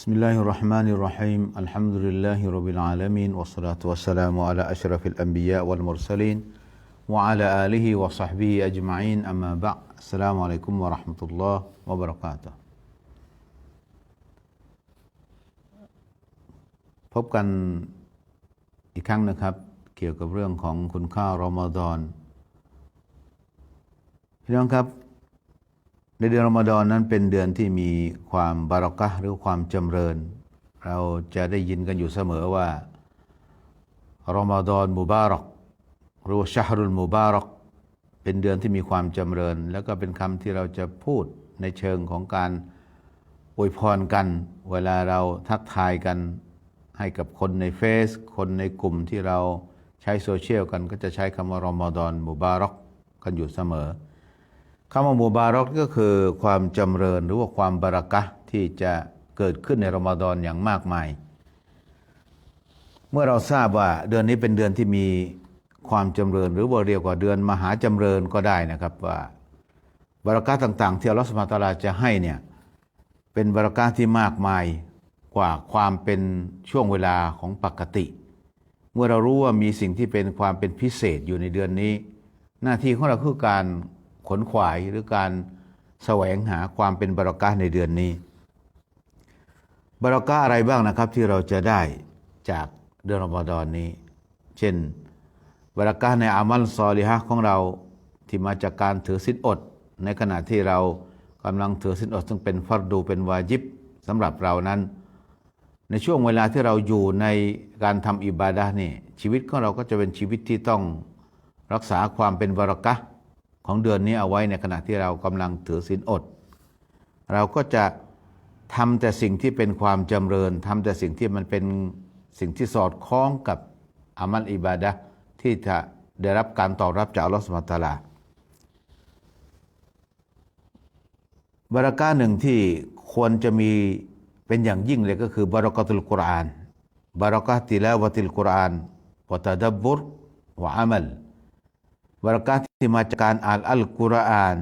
بسم الله الرحمن الرحيم الحمد لله رب العالمين والصلاة والسلام على أشرف الأنبياء والمرسلين وعلى آله وصحبه أجمعين أما بعد السلام عليكم ورحمة الله وبركاته พบกันอีกครั้งนะครับ เกี่ยวกับเรื่องของคุณค่ารอมฎอนพี่น้องครับ ในเดือนรอมฎอนนั้นเป็นเดือนที่มีความบารักะหรือความจำเริญ เราจะได้ยินกันอยู่เสมอว่ารอมฎอนมุบารักหรือว่าชาฮรุลมุบารักเป็นเดือนที่มีความจำเริญ แล้วก็เป็นคำที่เราจะพูดในเชิงของการอวยพรกัน เวลาเราทักทายกันให้กับคนในเฟซคนในกลุ่มที่เราใช้โซเชียลกันก็จะใช้คำว่ารอมฎอนมุบารักกันอยู่เสมอ คำว่ามุบารอกก็คือความจำเริญหรือว่าความบารักะที่จะเกิดขึ้นในรอมฎอนอย่างมากมาย เมื่อเราทราบว่าเดือนนี้เป็นเดือนที่มีความจำเริญ หรือว่าเรียกว่าเดือนมหาจำเริญก็ได้นะครับว่าบารักะต่างๆ ที่อัลลอฮฺสุบฮานตะอาลาจะให้เนี่ยเป็นบารักะที่มากมายกว่าความเป็นช่วงเวลาของปกติ เมื่อเรารู้ว่ามีสิ่งที่เป็นความเป็นพิเศษอยู่ในเดือนนี้ หน้าที่ของเราคือการ ขนขวายหรือการแสวงหาความเป็นบารากาในเดือนนี้ บารากาอะไรบ้างนะครับที่เราจะได้จากเดือนรอมฎอนนี้ เช่นบารากาในอามัลซอลิฮะของเราที่มาจากการถือศีลอด ในขณะที่เรากำลังถือศีลอด ซึ่งเป็นฟัรดูเป็นวาจิบสำหรับเรานั้น ในช่วงเวลาที่เราอยู่ในการทำอิบาดะห์นี่ชีวิตของเราก็จะเป็นชีวิตที่ต้องรักษาความเป็นบารากะ ของเดือนนี้เอาไว้ในขณะที่เรากำลังถือศีลอด เราก็จะทำแต่สิ่งที่เป็นความจำเริญทำแต่สิ่งที่มันเป็นสิ่งที่สอดคล้องกับอามัลอิบาดะที่จะได้รับการตอบรับจากอัลลอฮฺสุบฮตะลาบารักาหนึ่งที่ควรจะมีเป็นอย่างยิ่งเลยก็คือบารักาตุลกุรอานบารักาติลาวะติลกุรอานวะตะดับบุรวะอามัล บรักาที่มาจากการอ่านอัลกุรอาน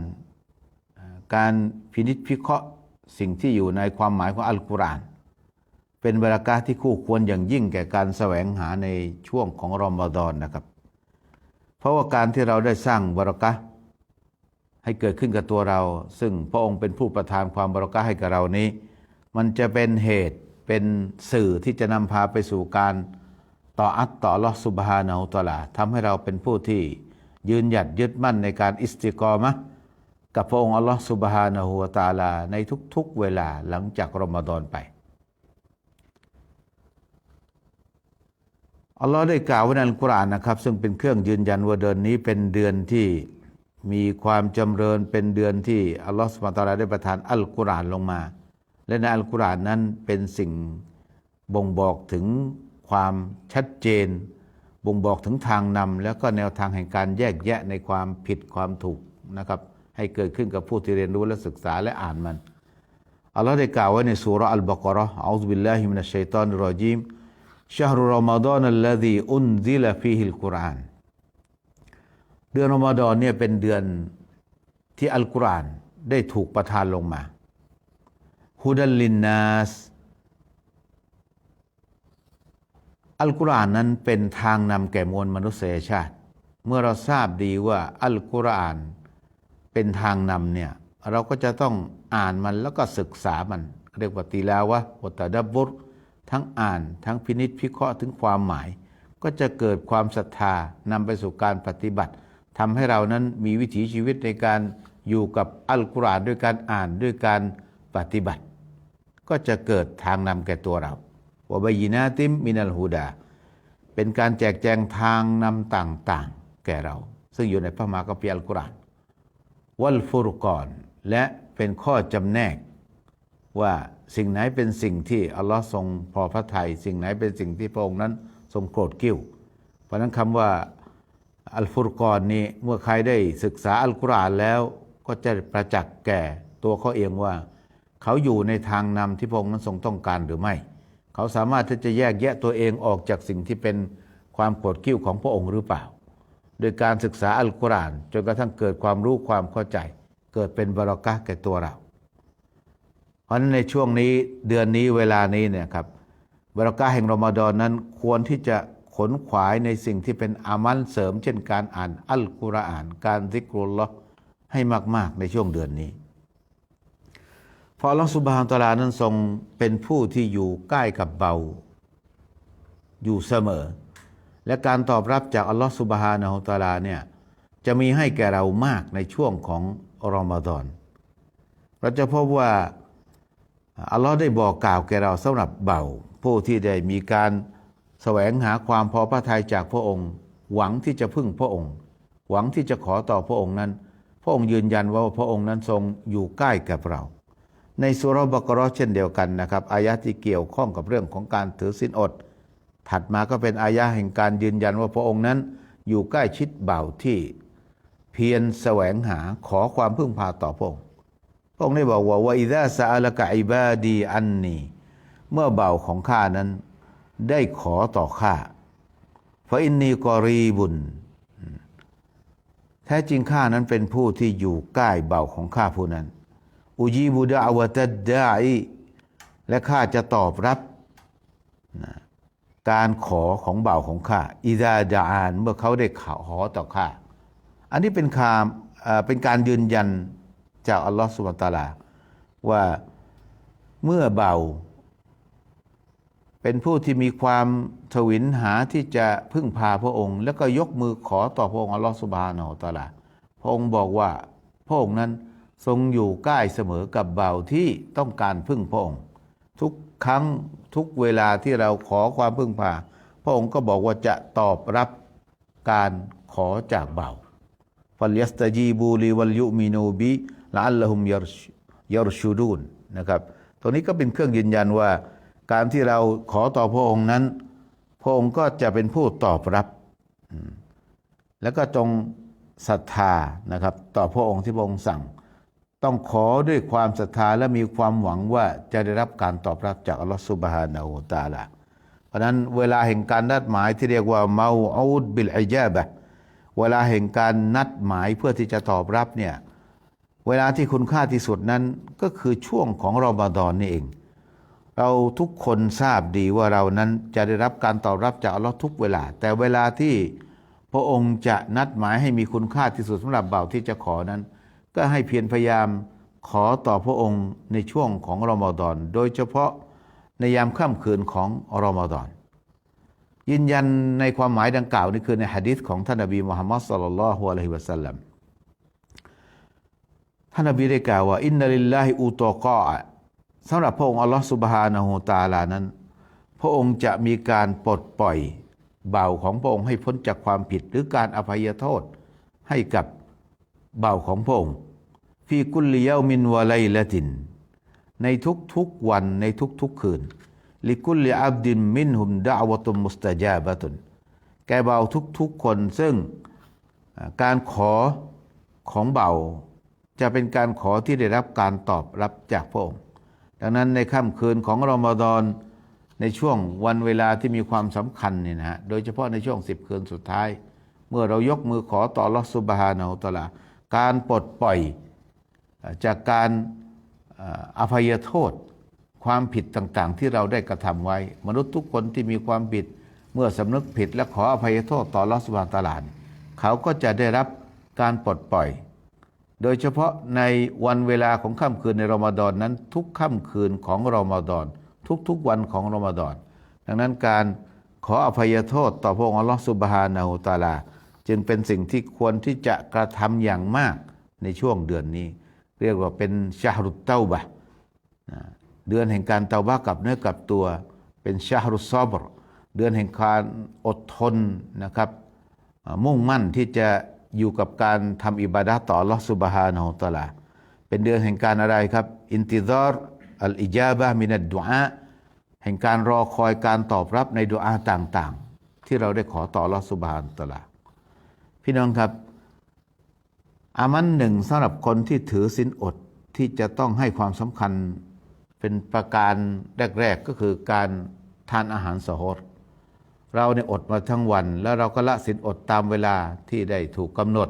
การพินิจพิเคราะห์สิ่งที่อยู่ในความหมายของอัลกุรอาน เป็นบรักาที่คู่ควรอย่างยิ่งแก่การแสวงหาในช่วงของรอมฎอนนะครับ เพราะว่าการที่เราได้สร้างบรักาให้เกิดขึ้นกับตัวเรา ซึ่งพระองค์เป็นผู้ประทานความบรักาให้กับเรานี้ มันจะเป็นเหตุเป็นสื่อที่จะนำพาไปสู่การต่ออัตต่อลอสุบฮานาอุตลาทำให้เราเป็นผู้ที่ ยืนหยัดยึดมั่นในการอิสติกอมะกับพระองค์อัลลอฮฺสุบฮานะฮูวตาลา ในทุกๆเวลาหลังจากรอมฎอนไปอัลลอฮ์ได้กล่าวไว้ในอัลกุรอานนะครับ ซึ่งเป็นเครื่องยืนยันว่าเดือนนี้เป็นเดือนที่มีความจำเริญเป็นเดือนที่อัลลอฮฺสุบฮานะตาลาได้ประทานอัลกุรอานลงมา และในอัลกุรอานนั้นเป็นสิ่งบ่งบอกถึงความชัดเจน บ่งบอกถึงทางนำแล้วก็แนวทางแห่งการแยกแยะในความผิดความถูกนะครับให้เกิดขึ้นกับผู้ที่เรียนรู้และศึกษาและอ่านมันอัลลอฮ์ได้กล่าวไว้ในสุราอัลบากรออัลลอฮฺบิลลาฮิมินัชชัยตานรอจีมชาฮรุรอมฎอนอัลลดีอุนซิลฟีฮิลกุรอานเดือนรอมฎอนเนี่ยเป็นเดือนที่อัลกุรอานได้ถูกประทานลงมาฮุดัลลินนัส อัลกุรอานนั้นเป็นทางนำแก่มวลมนุษยชาติ เมื่อเราทราบดีว่าอัลกุรอานเป็นทางนำเนี่ยเราก็จะต้องอ่านมันแล้วก็ศึกษามัน เรียกว่าตีลาวะวตาดับบุรทั้งอ่านทั้งพินิษพิเคราะห์ถึงความหมาย ก็จะเกิดความศรัทธานำไปสู่การปฏิบัติทำให้เรานั้นมีวิถีชีวิตในการอยู่กับอัลกุรอานด้วยการอ่านด้วยการปฏิบัติ ก็จะเกิดทางนำแก่ตัวเรา วบยีนาติมมินัลฮูดา เป็นการแจกแจงทางนำต่างๆ แก่เรา ซึ่งอยู่ในพระมหาคัมภีร์อัลกุรอานวัลฟุรกอนและเป็นข้อจำแนกว่าสิ่งไหนเป็นสิ่งที่อัลลอฮ์ทรงพอพระทยัยสิ่งไหนเป็นสิ่งที่พระองค์นั้นทรงโกรธกิ้ว เพราะนั้นคำว่าอัลฟุรกอนนี้เมื่อใครได้ศึกษาอัลกุรอานแล้วก็จะประจักษ์แก่ตัวเขาเองว่า เขาอยู่ในทางนำที่พระองค์นั้นทรงต้องการหรือไม่ เขาสามารถที่จะแยกแยะตัวเองออกจากสิ่งที่เป็นความโกรธกิ้วของพระองค์หรือเปล่า โดยการศึกษาอัลกุรอานจนกระทั่งเกิดความรู้ความเข้าใจ เกิดเป็นบารักะแก่ตัวเรา เพราะฉะนั้นในช่วงนี้เดือนนี้เวลานี้เนี่ยครับบรากาแห่งรอมฎอนนั้นควรที่จะขนขวายในสิ่งที่เป็นอามัลเสริม เช่นการอ่านอัลกุรอาน การซิกรุลลอฮ์ให้มาก ๆ ในช่วงเดือนนี้ เพราะอัลลอฮฺสุบฮานตะอาลานั้นทรงเป็นผู้ที่อยู่ใกล้กับเบา อยู่เสมอ และการตอบรับจากอัลลอฮฺสุบฮานะฮูตะอาลาเนี่ยจะมีให้แก่เรามากในช่วงของรอมฎอนเราจะพบว่าอัลลอฮ์ได้บอกกล่าวแก่เราสำหรับเบาผู้ที่ได้มีการแสวงหาความพอพระทัยจากพระองค์ หวังที่จะพึ่งพระองค์ หวังที่จะขอต่อพระองค์นั้น พระองค์ยืนยันว่าพระองค์นั้นทรงอยู่ใกล้กับเรา ในสุรบกรอเช่นเดียวกันนะครับอายะที่เกี่ยวข้องกับเรื่องของการถือศีลอด ถัดมาก็เป็นอายะแห่งการยืนยันว่าพระองค์นั้นอยู่ใกล้ชิดเบาที่ เพียรแสวงหาขอความพึ่งพาต่อพระองค์พระองค์ได้บอกว่าวาอิดาซาอัลกะอิบาดีอันนีเมื่อเบาของข้านั้นได้ขอต่อข้าฟาอินนีกอรีบุญ แท้จริงข้านั้นเป็นผู้ที่อยู่ใกล้เบาของข้าผู้นั้น อุจีบุดาวตัดดาอิและข้าจะตอบรับนะการขอของเบาของข้าอิดาดาอานเมื่อเขาได้ขอต่อข้าอันนี้เป็นคำเป็นการยืนยันจากอัลลอฮฺสุบะตาลา ว่าเมื่อเบา เป็นผู้ที่มีความทวินหาที่จะพึ่งพาพระองค์ แล้วก็ยกมือขอต่อพระองค์อัลลอฮฺสุบฮานะฮูวะตาลา พระองค์บอกว่าพระองค์นั้น ทรงอยู่ใกล้เสมอกับเบาที่ต้องการพึ่งพระองค์ทุกครั้งทุกเวลาที่เราขอความพึ่งพา พระองค์ก็บอกว่าจะตอบรับการขอจากเบาฟัลยัสตจีบูลีวัลยุมินูบิละอัลลฮุมยารชยารชูดูนนะครับตรงนี้ก็เป็นเครื่องยืนยันว่า การที่เราขอต่อพระองค์นั้น พระองค์ก็จะเป็นผู้ตอบรับ แล้วก็จงศรัทธานะครับ ต่อพระองค์ที่พระองค์สั่ง ต้องขอด้วยความศรัทธาและมีความหวังว่าจะได้รับการตอบรับจากอัลลอฮฺสุบฮานะฮูตาลาเพราะนั้นเวลาแห่งการนัดหมายที่เรียกว่าเมาอูดบิลอิจาบะเวลาแห่งการนัดหมายเพื่อที่จะตอบรับเนี่ยเวลาที่คุณค่าที่สุดนั้นก็คือช่วงของรอมฎอนนี่เอง เราทุกคนทราบดีว่าเรานั้นจะได้รับการตอบรับจากอัลลอฮ์ทุกเวลา แต่เวลาที่พระองค์จะนัดหมายให้มีคุณค่าที่สุดสำหรับบ่าที่จะขอนั้น ก็ให้เพียรพยายามขอต่อพระองค์ในช่วงของรอมฎอน โดยเฉพาะในยามค่ำคืนของรอมฎอน ยืนยันในความหมายดังกล่าวนี่คือในหะดีษของท่านนบีมุฮัมมัดสุลลัลลอฮุอะลัยฮิวะสัลลัมท่านนบีได้กล่าวว่าอินนัลิลลาฮิอูตอกอสำหรับพระองค์อัลลอฮ์สุบฮานะฮูตาลานั้น พระองค์จะมีการปลดปล่อยเบาของพระองค์ให้พ้นจากความผิดหรือการอภัยโทษให้กับ เบาของพระองค์ฟีกุลลิยามินวะไลละติน ในทุกๆวันในทุกๆคืน ลิกุลลิอับดินมินหุมดะอวตุมมุสตะจาบะตุนแกเบ่าทุกๆคนซึ่งการขอของเบาจะเป็นการขอที่ได้รับการตอบรับจากพระองค์ ดังนั้นในค่ำคืนของรอมฎอนในช่วงวันเวลาที่มีความสำคัญเนี่ยนะฮะ โดยเฉพาะในช่วงสิบคืนสุดท้าย เมื่อเรายกมือขอต่อลอสุบฮานาอัลตลา การปลดปล่อยจากการอภัยโทษ ความผิดต่างๆ ที่เราได้กระทำไว้ มนุษย์ทุกคนที่มีความผิดเมื่อสำนึกผิดและขออภัยโทษต่อลอสวาตาลานเขาก็จะได้รับการปลดปล่อย โดยเฉพาะในวันเวลาของค่ำคืนในรอมฎอนนั้น ทุกค่ำคืนของรอมฎอนทุกๆวันของรอมฎอนดังนั้นการขออภัยโทษต่อพระองค์อัลลอฮฺสุบฮานาหูตาลา จึงเป็นสิ่งที่ควรที่จะกระทำอย่างมากในช่วงเดือนนี้ เรียกว่าเป็นชาฮรุตเต้าบะเดือนแห่งการเตาบะกับเนื้อกับตัว เป็นชาฮรุซอบรเดือนแห่งการอดทนนะครับมุ่งมั่นที่จะอยู่กับการทำอิบาดะต่อลอสุบฮานะฮูวะตลา เป็นเดือนแห่งการอะไรครับ อินติซาร์อัลอิจาบะมินัดดุอาแห่งการรอคอยการตอบรับในดุอาต่างๆ ที่เราได้ขอต่อลอสุบฮานตลา พี่น้องครับ อามันหนึ่งสำหรับคนที่ถือศีลอดที่จะต้องให้ความสำคัญเป็นประการแรก ๆ ก็คือการทานอาหารสโฮรเราเนี่ยอดมาทั้งวัน แล้วเราก็ละศีลอดตามเวลาที่ได้ถูกกำหนด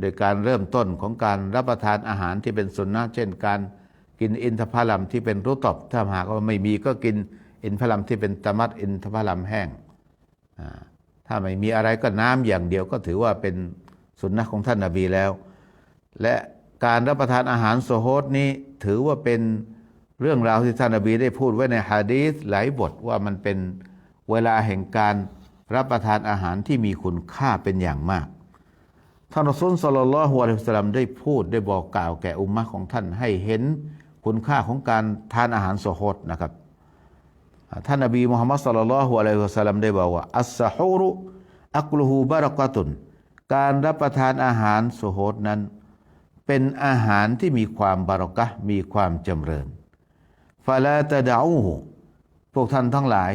โดยการเริ่มต้นของการรับประทานอาหารที่เป็นสุนนะเช่นการกินอินทผลัมที่เป็นรุตบถ้าหากว่าไม่มีก็กินอินทผลัมที่เป็นตะมัดอินทผลัมแห้งอ่า ถ้าไม่มีอะไรก็น้ำอย่างเดียวก็ถือว่าเป็นสุนนะของท่านนาบีแล้ว และการรับประทานอาหารโซฮดนี้ถือว่าเป็นเรื่องราวที่ท่านนบีได้พูดไว้ในฮะดีษหลายบทว่ามันเป็นเวลาแห่งการรับประทานอาหารที่มีคุณค่าเป็นอย่างมากท่านอซูลสลลัลลอฮุอะลัยฮิวะสัลลัมได้พูดได้บอกกล่าวแก่อุมมะของท่านให้เห็นคุณค่าของการทานอาหารโซฮดนะครับ ท่านนบีมุฮัมมัดสลลัลลอฮุอะลัยฮิวะสัลลัมได้บอกว่า อัสซะฮูรุอักลุฮูบารอกตุน การรับประทานอาหารโซฮดนั้น เป็นอาหารที่มีความบารอกะมีความจำเริญฟาลาตะดาอูหูพวกท่านทั้งหลาย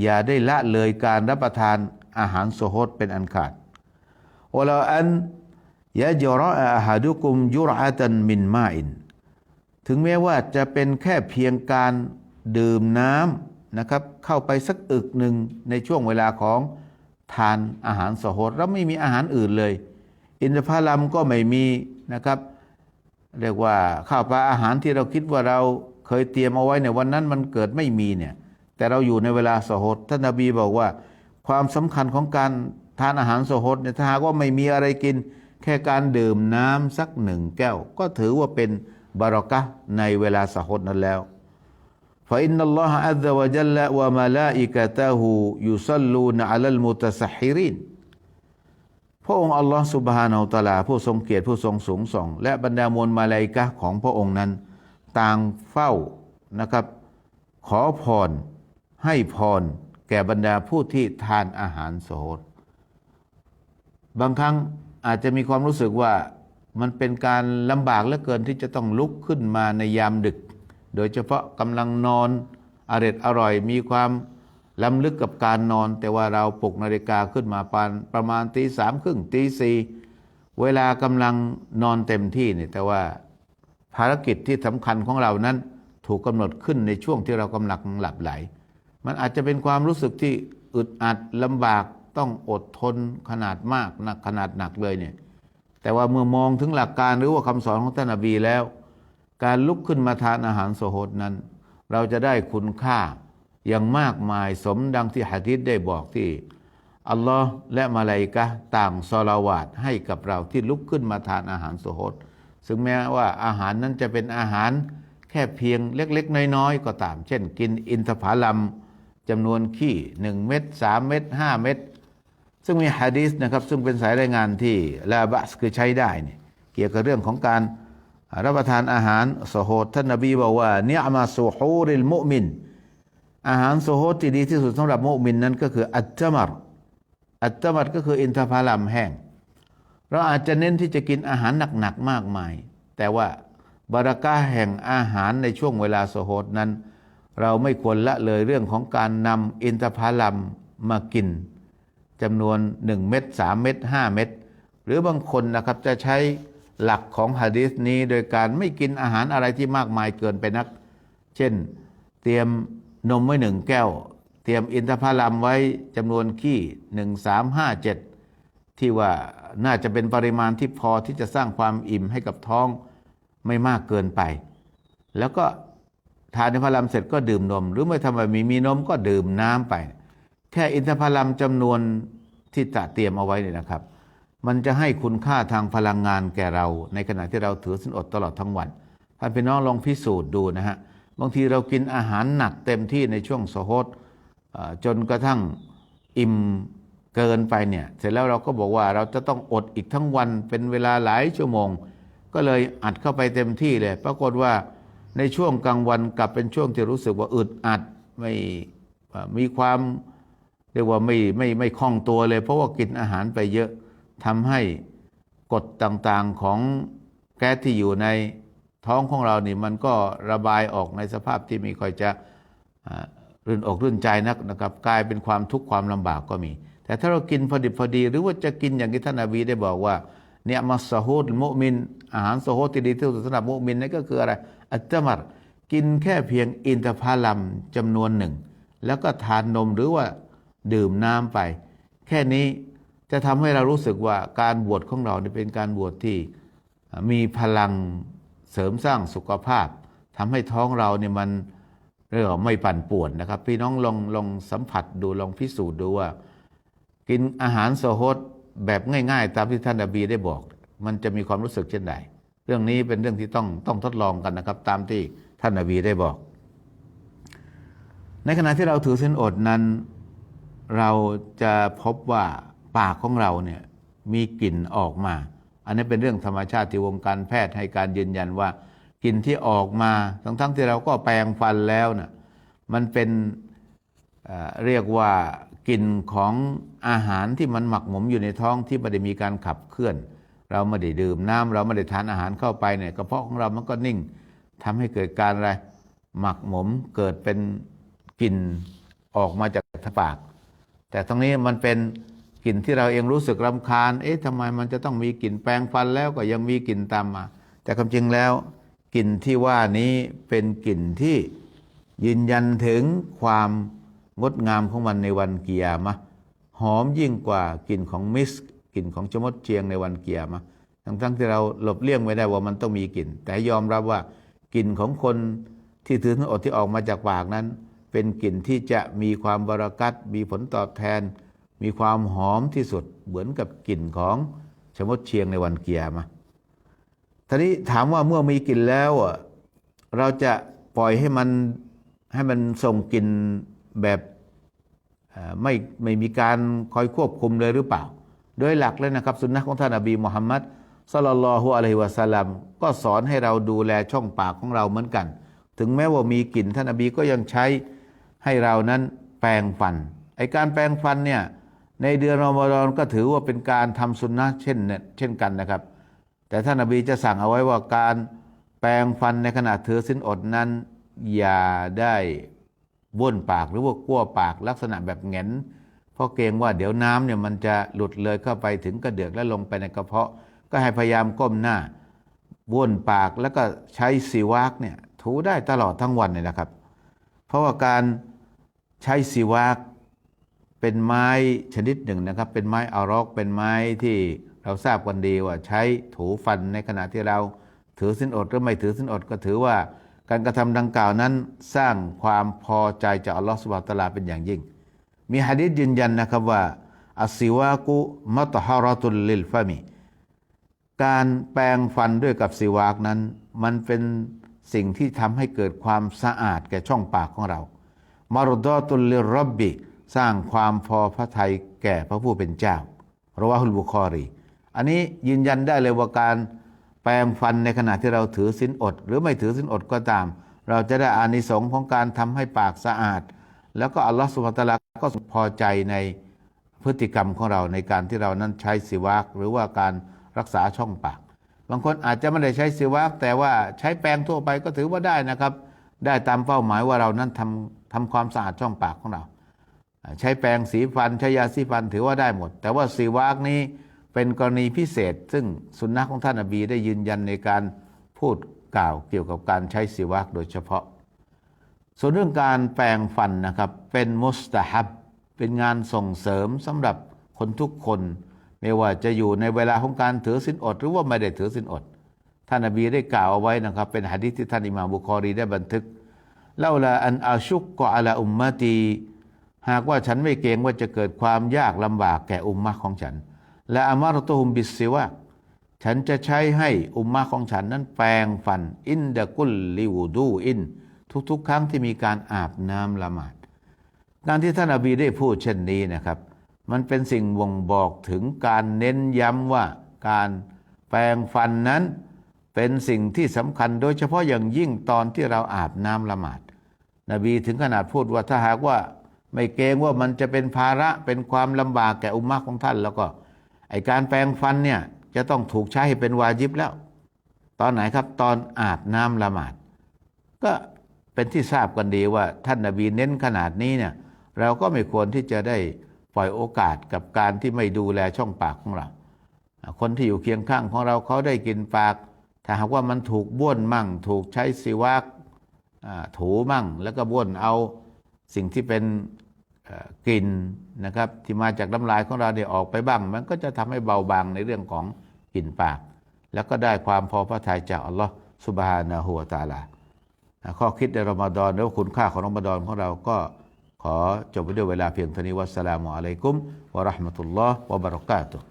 อย่าได้ละเลยการรับประทานอาหารโซฮดเป็นอันขาดวลาอันยะจระอาฮาดุกุมยุรอะตันมินมาอิน ถึงแม้ว่าจะเป็นแค่เพียงการดื่มน้ำ นะครับเข้าไปสักอึกหนึ่งในช่วงเวลาของทานอาหารสหดแล้วไม่มีอาหารอื่นเลย อินทผลัมก็ไม่มีนะครับ เรียกว่าข้าวปลาอาหารที่เราคิดว่าเราเคยเตรียมเอาไว้ในวันนั้นมันเกิดไม่มีเนี่ยแต่เราอยู่ในเวลาสหดท่านนบีบอกว่า ความสำคัญของการทานอาหารสหดเนี่ยถ้าหากว่าไม่มีอะไรกิน แค่การดื่มน้ำสักหนึ่งแก้ว ก็ถือว่าเป็นบารอกะในเวลาสหดนั้นแล้ว فإن الله عز وجل وملائكته يصلون على المتسحرين พระองค์อัลลอฮ์สุบฮานาอัลตะอาลา ผู้ทรงเกียรติผู้ทรงสูงส่ง และบรรดามวลมาลาอิกะห์ของพระองค์นั้น ต่างเฝ้านะครับ ขอพรให้พร แก่บรรดาผู้ที่ทานอาหารโสด บางครั้งอาจจะมีความรู้สึกว่ามันเป็นการลำบากเหลือเกินที่จะต้องลุกขึ้นมาในยามดึก โดยเฉพาะกำลังนอนอร็ดอร่อยมีความล้ำลึกกับการนอน แต่ว่าเราปลุกนาฬิกาขึ้นมาปานประมาณตีสามครึ่งตีสี่เวลากำลังนอนเต็มที่เนี่ยแต่ว่าภารกิจที่สำคัญของเรานั้นถูกกำหนดขึ้นในช่วงที่เรากำลังหลับไหล มันอาจจะเป็นความรู้สึกที่อึดอัดลำบากต้องอดทนขนาดมากหนักขนาดหนักเลยเนี่ยแต่ว่าเมื่อมองถึงหลักการหรือว่าคำสอนของท่านนบีแล้ว การลุกขึ้นมาทานอาหารโซโฮดนั้น เราจะได้คุณค่าอย่างมากมายสมดังที่หะดีษได้บอกที่อัลลอฮ์และมาลาอิกะต่างซอลาวาดให้กับเราที่ลุกขึ้นมาทานอาหารโซโฮดซึ่งแม้ว่าอาหารนั้นจะเป็นอาหารแค่เพียงเล็ก ๆ น้อย ๆ ก็ตาม เช่น กินอินทผลัมจำนวนขี้หนึ่งเม็ดสามเม็ดห้าเม็ดซึ่งมีฮะดีษนะครับ ซึ่งเป็นสายรายงานที่ลาบะสคือใช้ได้เนี่ยเกี่ยวกับเรื่องของการ รับประทานอาหารโซโฮดท่านนบีบอกว่าเนียมาสูฮูริลมุมิน อาหารโซโฮดที่ดีที่สุดสำหรับมุมินนั้นก็คืออัจมัรอัจมัรก็คืออินทผลัมแห้ง เราอาจจะเน้นที่จะกินอาหารหนักๆมากมาย แต่ว่าบารักาแห่งอาหารในช่วงเวลาโซโฮดนั้น เราไม่ควรละเลยเรื่องของการนำอินทผลัมมากินจำนวน 1 เม็ด3เม็ด5เม็ดหรือบางคนนะครับจะใช้ หลักของฮะดีษนี้โดยการไม่กินอาหารอะไรที่มากมายเกินไปนัก เช่น เตรียมนมไว้หนึ่งแก้ว เตรียมอินทผลัมไว้จำนวนขี้หนึ่งสามห้าเจ็ดที่ว่าน่าจะเป็นปริมาณที่พอที่จะสร้างความอิ่มให้กับท้องไม่มากเกินไป แล้วก็ทานอินทผลัมเสร็จก็ดื่มนม หรือไม่ทำไมมีมีนมก็ดื่มน้ำไป แค่อินทผลัมจำนวนที่จะเตรียมเอาไว้เนี่ยนะครับ มันจะให้คุณค่าทางพลังงานแก่เรา ในขณะที่เราถือสินอดตลอดทั้งวันท่านพี่น้องลองพิสูจน์ดูนะฮะบางทีเรากินอาหารหนักเต็มที่ในช่วงสโฮดจนกระทั่งอิ่มเกินไปเนี่ยเสร็จแล้วเราก็บอกว่าเราจะต้องอดอีกทั้งวันเป็นเวลาหลายชั่วโมง ก็เลยอัดเข้าไปเต็มที่เลย ปรากฏว่าในช่วงกลางวันกลับเป็นช่วงที่รู้สึกว่าอึดอัดไม่มีความเรียกว่าไม่ไม่ไม่คล่องตัวเลย เพราะว่ากินอาหารไปเยอะ ทำให้กฎต่างๆของแก๊สที่อยู่ในท้องของเรานี่มันก็ระบายออกในสภาพที่ไม่ค่อยจะรื่นอกรื่นใจนักนะครับ กลายเป็นความทุกข์ความลำบากก็มี แต่ถ้าเรากินพอดิบพอดี หรือว่าจะกินอย่างที่ท่านอาบีได้บอกว่าเนี่ยมาสฮูดมุมิน อาหารสฮูดที่ดีที่สุดสำหรับมุมินนั่นก็คืออะไร อัจมัรกินแค่เพียงอินทผลัมจำนวนหนึ่ง แล้วก็ทานนมหรือว่าดื่มน้ำไป แค่นี้ จะทำให้เรารู้สึกว่าการบวชของเราเนี่เป็นการบวชที่มีพลังเสริมสร้างสุขภาพทำให้ท้องเราเนี่ยมันเรียกว่าไม่ปั่นป่วนนะครับ พี่น้องลองลองสัมผัสดูลองพิสูจน์ดูว่า กินอาหารโซฮดแบบง่าย ๆ ตามที่ท่านอบีได้บอก มันจะมีความรู้สึกเช่นใดเรื่องนี้เป็นเรื่องที่ต้องต้องทดลองกันนะครับ ตามที่ท่านอบีได้บอก ในขณะที่เราถือเส้นอดนั้น เราจะพบว่า ปากของเราเนี่ยมีกลิ่นออกมา อันนี้เป็นเรื่องธรรมชาติที่วงการแพทย์ให้การยืนยันว่ากลิ่นที่ออกมาทั้งๆที่เราก็แปรงฟันแล้วน่ะมันเป็นเรียกว่ากลิ่นของอาหารที่มันหมักหมมอยู่ในท้องที่ไม่ได้มีการขับเคลื่อน เราไม่ได้ดื่มน้ำเราไม่ได้ทานอาหารเข้าไปเนี่ยกระเพาะของเรามันก็นิ่งทำให้เกิดการอะไรหมักหมมเกิดเป็นกลิ่นออกมาจากทปาก แต่ตรงนี้มันเป็น กลิ่นที่เราเองรู้สึกรำคาญ เอ๊ะทำไมมันจะต้องมีกลิ่นแปรงฟันแล้วก็ยังมีกลิ่นตามมา แต่ความจริงแล้วกลิ่นที่ว่านี้เป็นกลิ่นที่ยืนยันถึงความงดงามของมันในวันเกียร์มะหอมยิ่งกว่ากลิ่นของมิสกลิ่นของชมดเจียงในวันเกียร์มะห์ทั้งๆที่เราหลบเลี่ยงไม่ได้ว่ามันต้องมีกลิ่น แต่ยอมรับว่ากลิ่นของคนที่ถือทั้งอดที่ออกมาจากปากนั้น เป็นกลิ่นที่จะมีความบรากัตมีผลตอบแทน มีความหอมที่สุดเหมือนกับกลิ่นของชมดเชียงในวันเกียร์มะห์ทีนี้ถามว่าเมื่อมีกลิ่นแล้วอะเราจะปล่อยให้มันให้มันส่งกลิ่นแบบไม่ไม่มีการคอยควบคุมเลยหรือเปล่า โดยหลักเลยนะครับสุนนะของท่านอบีมุฮัมมัดสลลัลลอฮุอะลัยฮิวะสัลลัมก็สอนให้เราดูแลช่องปากของเราเหมือนกัน ถึงแม้ว่ามีกลิ่นท่านอบีก็ยังใช้ให้เรานั้นแปรงฟันไอการแปรงฟันเนี่ย ในเดือนรอมฎอนก็ถือว่าเป็นการทำสุนนะเช่นเนี่ยเช่นกันนะครับ แต่ท่านนบีจะสั่งเอาไว้ว่าการแปรงฟันในขณะถือสินอดนั้น อย่าได้บ้วนปากหรือว่ากั้วปากลักษณะแบบเงนเพราะเกรงว่าเดี๋ยวน้ำเนี่ยมันจะหลุดเลยเข้าไปถึงกระเดือกและลงไปในกระเพาะ ก็ให้พยายามก้มหน้าบ้วนปากแล้วก็ใช้สีวากเนี่ยถูได้ตลอดทั้งวันเลยนะครับ เพราะว่าการใช้สีวาก เป็นไม้ชนิดหนึ่งนะครับ เป็นไม้อารอก เป็นไม้ที่เราทราบกันดีว่าใช้ถูฟันในขณะที่เราถือสินอดหรือไม่ถือสินอดก็ถือว่าการกระทำดังกล่าวนั้นสร้างความพอใจจากอัลลอฮฺสุบะตาลาเป็นอย่างยิ่ง มีฮะดีษยืนยันนะครับว่าอัสิวากุมัตฮารตุลลิลฟามิการแปรงฟันด้วยกับสิวากนั้น มันเป็นสิ่งที่ทำให้เกิดความสะอาดแก่ช่องปากของเรามารดอตุลลิรับบิ สร้างความพอพระทัยแก่พระผู้เป็นเจ้ารวาฮุลบุคอรี อันนี้ยืนยันได้เลยว่าการแปรงฟันในขณะที่เราถือสินอด หรือไม่ถือสินอดก็ตาม เราจะได้อานิสงส์ของการทำให้ปากสะอาด แล้วก็อัลลอฮฺสุบฮานะฮูวะตะลาก็พอใจในพฤติกรรมของเราในการที่เรานั้นใช้สิวากหรือว่าการรักษาช่องปาก บางคนอาจจะไม่ได้ใช้สิวากแต่ว่าใช้แปรงทั่วไปก็ถือว่าได้นะครับ ได้ตามเป้าหมายว่าเรานั้นทำทำความสะอาดช่องปากของเรา ใช้แปรงสีฟันใช้ยาสีฟันถือว่าได้หมด แต่ว่าสีวากนี้เป็นกรณีพิเศษ ซึ่งสุนนะของท่านอบีได้ยืนยันในการพูดกล่าวเกี่ยวกับการใช้สีวากโดยเฉพาะ ส่วนเรื่องการแปรงฟันนะครับเป็นมุสตาฮับเป็นงานส่งเสริมสำหรับคนทุกคน ไม่ว่าจะอยู่ในเวลาของการถือสินอด หรือว่าไม่ได้ถือสินอด ท่านอบีได้กล่าวเอาไว้นะครับ เป็นหะดีษที่ท่านอิหม่ามบุคอรีได้บันทึกเล่าละอันอาชุกกออัลาอุมมะตี หากว่าฉันไม่เกรงว่าจะเกิดความยากลำบากแก่อุมมะของฉัน และอามารตุฮุมบิสซิวะฉันจะใช้ให้อุมมะของฉันนั้นแปรงฟัน อินดะกุลลิวดูอิน ทุกๆ ครั้งที่มีการอาบน้ำละหมาดการที่ท่านอบีได้พูดเช่นนี้นะครับ มันเป็นสิ่งบ่งบอกถึงการเน้นย้ำว่าการแปรงฟันนั้นเป็นสิ่งที่สำคัญโดยเฉพาะอย่างยิ่งตอนที่เราอาบน้ำละหมาด นบีถึงขนาดพูดว่าถ้าหากว่า ไม่เกรงว่ามันจะเป็นภาระเป็นความลำบากแก่อุมมะของท่านแล้วก็ ไอการแปรงฟันเนี่ยจะต้องถูกใช้ให้เป็นวาจิบแล้ว ตอนไหนครับตอนอาบน้ำละหมาด ก็เป็นที่ทราบกันดีว่าท่านนบีเน้นขนาดนี้เนี่ยเราก็ไม่ควรที่จะได้ปล่อยโอกาสกับการที่ไม่ดูแลช่องปากของเรา คนที่อยู่เคียงข้างของเราเขาได้กินปาก ถ้าหากว่ามันถูกบ้วนมั่ง ถูกใช้สิวากถูมั่ง แล้วก็บ้วนเอาสิ่งที่เป็น กลิ่นนะครับที่มาจากน้ำลายของเราเนี่ยออกไปบ้าง มันก็จะทำให้เบาบางในเรื่องของกลิ่นปาก แล้วก็ได้ความพอพระทัยจากอัลลอฮ์สุบฮานะฮูวตะอาลาข้อคิดในรอมฎอนแล้วคุณค่าของรอมฎอนของเราก็ขอจบไปด้วยเวลาเพียงเท่านี้วัสสลามุอะลัยกุมวะราะห์มะตุลลอฮ์วะบะเราะกาตุฮ์